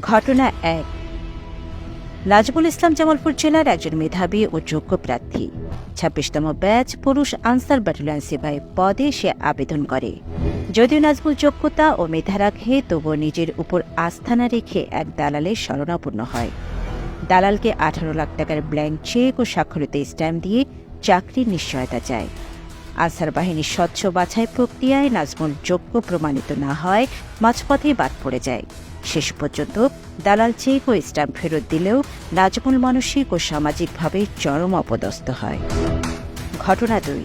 ঘটনা এক। নাজমুল ইসলাম জামালপুর জেলার একজন মেধাবী ও যোগ্য প্রার্থী। ছাব্বিশতম ব্যাচ পুরুষ আনসার ব্যাটালিয়ন সিপাহী পদে সে আবেদন করে। যদিও নাজমুল যোগ্যতা ও মেধা রাখে, তবুও নিজের উপর আস্থা না রেখে এক দালালের শরণাপন্ন হয়। দালালকে আঠারো লাখ টাকার ব্ল্যাঙ্ক চেক ও স্বাক্ষরিত স্ট্যাম্প দিয়ে চাকরির নিশ্চয়তা চায়। আনসার বাহিনীর স্বচ্ছ বাছাই প্রক্রিয়ায় নাজমুল যোগ্য প্রমাণিত না হয়, মাঝপথেই বাদ পড়ে যায়। শেষ পর্যন্ত দালাল চেক ও স্ট্যাম্প ফেরত দিলেও নাজমুল মানসিক ও সামাজিকভাবে চরম অপদস্থ হয়। ঘটনা দুই।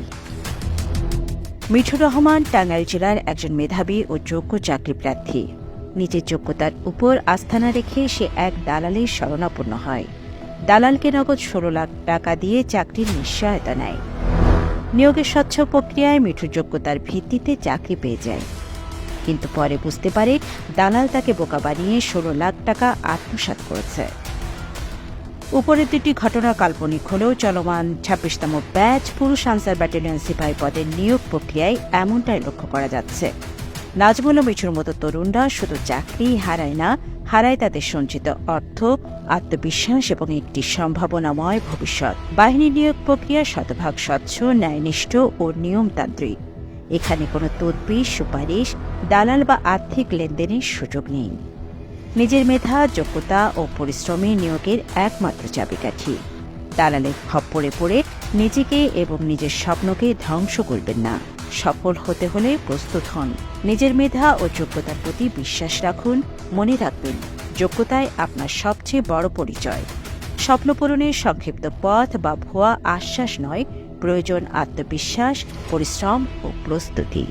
মিঠুর রহমান টাঙ্গাইল জেলার একজন মেধাবী ও যোগ্য চাকরি প্রার্থী। নিজের যোগ্যতার উপর আস্থা না রেখে সে এক দালালের শরণাপন্ন হয়। দালালকে নগদ ষোলো লাখ টাকা দিয়ে চাকরির নিশ্চয়তা নেয়। নিয়োগের স্বচ্ছ প্রক্রিয়ায় মিঠুর যোগ্যতার ভিত্তিতে চাকরি পেয়ে যায়। কিন্তু পরে বুঝতে পারে দালাল তাকে বোকা বানিয়ে ষোলো লাখ টাকা আত্মসাত করেছে। উপরের দুটি ঘটনা কাল্পনিক হলেও চলমান ছাব্বিশতম ব্যাচ পুরুষ আনসার ব্যাটালিয়ন সিপাহী পদের নিয়োগ প্রক্রিয়ায় এমনটাই লক্ষ্য করা যাচ্ছে। নাজমুল মিঠুর মতো তরুণরা শুধু চাকরি হারায় না, হারায় তাদের সঞ্চিত অর্থ, আত্মবিশ্বাস এবং একটি সম্ভাবনাময় ভবিষ্যৎ। বাহিনী নিয়োগ প্রক্রিয়া শতভাগ স্বচ্ছ, ন্যায়নিষ্ঠ ও নিয়মতান্ত্রিক। এখানে কোনো তদবির, সুপারিশ, দালাল বা আর্থিক লেনদেনের সুযোগ নেই। নিজের মেধা, যোগ্যতা ও পরিশ্রমী নিয়োগের একমাত্র চাবিকাঠি। দালালের খপ্পরে পড়ে নিজেকে এবং নিজের স্বপ্নকে ধ্বংস করবেন না। সফল হতে হলে প্রস্তুত হন। নিজের মেধা ও যোগ্যতার প্রতি বিশ্বাস রাখুন, মনে রাখবেন যোগ্যতায় আপনার সবচেয়ে বড় পরিচয়। স্বপ্নপূরণের সংক্ষিপ্ত পথ বা ভুয়া আশ্বাস নয়, প্রয়োজন আত্মবিশ্বাস, পরিশ্রম ও প্রস্তুতি।